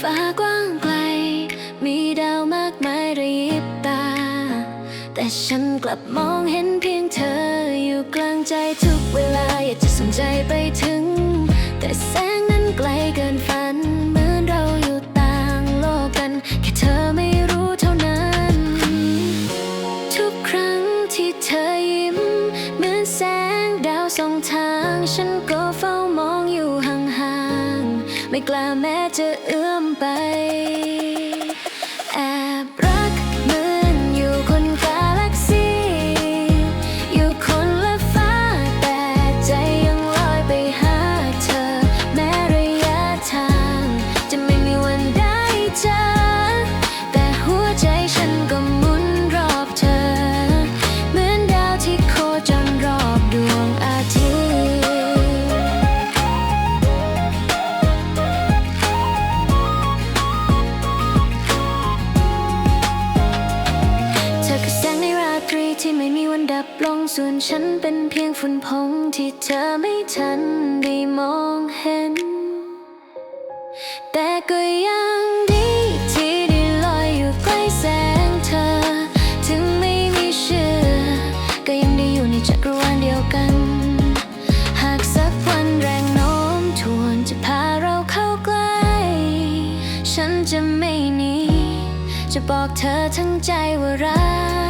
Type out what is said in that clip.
ฟ้ากว้างไกล มีดาวมากมายระยิบตา แต่ฉันกลับมองเห็นเพียงเธออยู่กลางใจทุกเวลาอยากจะสนใจไปถึง แต่แสงนั้นไกลเกินฝัน เหมือนเราอยู่ต่างโลกกัน แค่เธอไม่รู้เท่านั้น ทุกครั้งที่เธอยิ้ม เหมือนแสงดาวส่องทางฉันก็ ไม่กล้าแม้จะเอื้อมไป ที่ไม่มีวันดับลงส่วนฉันเป็นเพียงฝุ่นผงที่เธอไม่ทันได้มองเห็น แต่ก็ยังดีที่ได้ลอยอยู่ใกล้แสงเธอ ถึงไม่มีเชื่อ ก็ยังได้อยู่ในจักรวาลเดียวกัน หากสักวันแรงโน้มถ่วงจะพาเราเข้าใกล้ ฉันจะไม่หนีจะบอกเธอทั้งใจว่ารัก